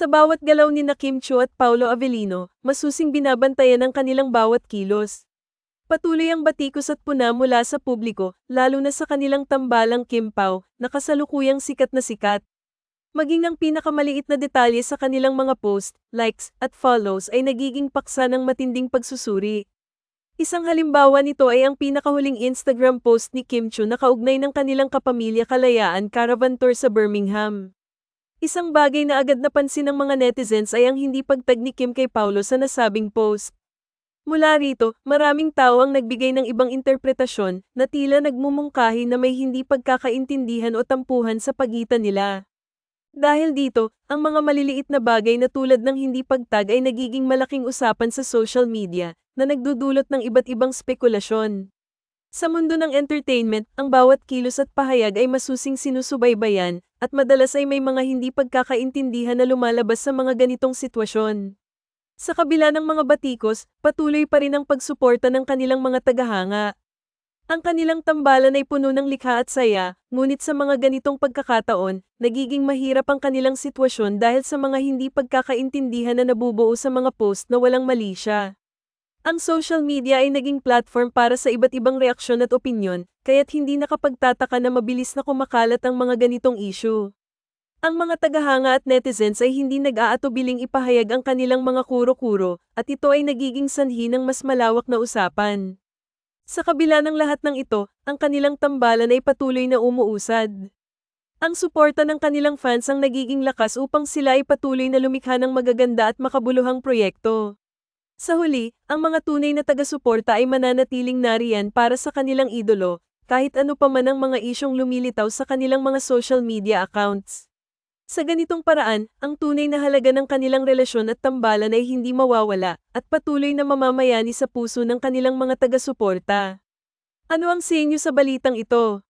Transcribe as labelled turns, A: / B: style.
A: Sa bawat galaw ni na Kim Chiu at Paulo Avellino, masusing binabantayan ang kanilang bawat kilos. Patuloy ang batikos at puna mula sa publiko, lalo na sa kanilang tambalang Kim Pao, na kasalukuyang sikat na sikat. Maging ang pinakamaliit na detalye sa kanilang mga post, likes, at follows ay nagiging paksa ng matinding pagsusuri. Isang halimbawa nito ay ang pinakahuling Instagram post ni Kim Chiu na kaugnay ng kanilang kapamilya kalayaan caravan tour sa Birmingham. Isang bagay na agad napansin ng mga netizens ay ang hindi pagtag ni Kim kay Paulo sa nasabing post. Mula rito, maraming tao ang nagbigay ng ibang interpretasyon na tila nagmumungkahi na may hindi pagkakaintindihan o tampuhan sa pagitan nila. Dahil dito, ang mga maliliit na bagay na tulad ng hindi pagtag ay nagiging malaking usapan sa social media na nagdudulot ng iba't ibang spekulasyon. Sa mundo ng entertainment, ang bawat kilos at pahayag ay masusing sinusubaybayan, at madalas ay may mga hindi pagkakaintindihan na lumalabas sa mga ganitong sitwasyon. Sa kabila ng mga batikos, patuloy pa rin ang pagsuporta ng kanilang mga tagahanga. Ang kanilang tambalan ay puno ng likha at saya, ngunit sa mga ganitong pagkakataon, nagiging mahirap ang kanilang sitwasyon dahil sa mga hindi pagkakaintindihan na nabubuo sa mga post na walang mali siya. Ang social media ay naging platform para sa iba't ibang reaksyon at opinyon, kaya't hindi nakapagtataka na mabilis na kumakalat ang mga ganitong issue. Ang mga tagahanga at netizens ay hindi nag-aatubiling ipahayag ang kanilang mga kuro-kuro, at ito ay nagiging sanhi ng mas malawak na usapan. Sa kabila ng lahat ng ito, ang kanilang tambalan ay patuloy na umuusad. Ang suporta ng kanilang fans ang nagiging lakas upang sila ay patuloy na lumikha ng magaganda at makabuluhang proyekto. Sa huli, ang mga tunay na taga-suporta ay mananatiling nariyan para sa kanilang idolo, kahit ano pa man ang mga isyong lumilitaw sa kanilang mga social media accounts. Sa ganitong paraan, ang tunay na halaga ng kanilang relasyon at tambalan ay hindi mawawala, at patuloy na mamamayani sa puso ng kanilang mga taga-suporta. Ano ang sa inyo sa balitang ito?